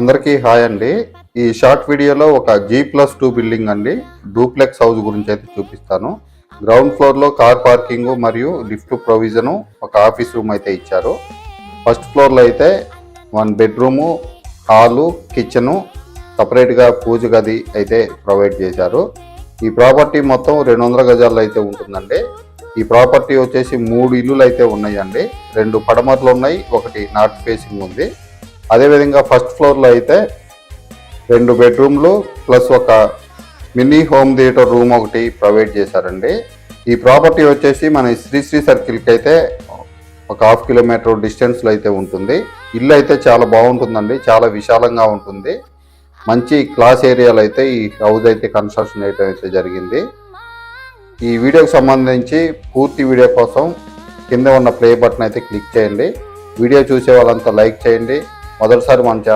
అందరికీ హాయ్ అండి. ఈ షార్ట్ వీడియోలో ఒక జీ ప్లస్ టూ బిల్డింగ్ అండి. డూప్లెక్స్ హౌస్ గురించి అయితే చూపిస్తాను. గ్రౌండ్ ఫ్లోర్లో కార్ పార్కింగ్ మరియు లిఫ్ట్ ప్రొవిజను ఒక ఆఫీస్ రూమ్ అయితే ఇచ్చారు. ఫస్ట్ ఫ్లోర్లో అయితే వన్ బెడ్రూము హాలు కిచెను సపరేట్గా పూజ గది అయితే ప్రొవైడ్ చేశారు. ఈ ప్రాపర్టీ మొత్తం రెండు వందల గజాల్లో అయితే ఉంటుందండి. ఈ ప్రాపర్టీ వచ్చేసి మూడు ఇల్లులు అయితే ఉన్నాయండి. రెండు పడమరలు ఉన్నాయి ఒకటి నార్త్ ఫేసింగ్ ఉంది. అదేవిధంగా ఫస్ట్ ఫ్లోర్లో అయితే రెండు బెడ్రూమ్లు ప్లస్ ఒక మినీ హోమ్ థియేటర్ రూమ్ ఒకటి ప్రొవైడ్ చేశారండి. ఈ ప్రాపర్టీ వచ్చేసి మన శ్రీశ్రీ సర్కిల్కి అయితే ఒక హాఫ్ కిలోమీటర్ డిస్టెన్స్లో అయితే ఉంటుంది. ఇల్లు అయితే చాలా బాగుంటుందండి చాలా విశాలంగా ఉంటుంది. మంచి క్లాస్ ఏరియాలో అయితే ఈ హౌస్ అయితే కన్స్ట్రక్షన్ చేయడం అయితే జరిగింది. ఈ వీడియోకి సంబంధించి పూర్తి వీడియో కోసం కింద ఉన్న ప్లే బటన్ అయితే క్లిక్ చేయండి. వీడియో చూసే వాళ్ళంతా లైక్ చేయండి. మొదటిసారి మన ఛానల్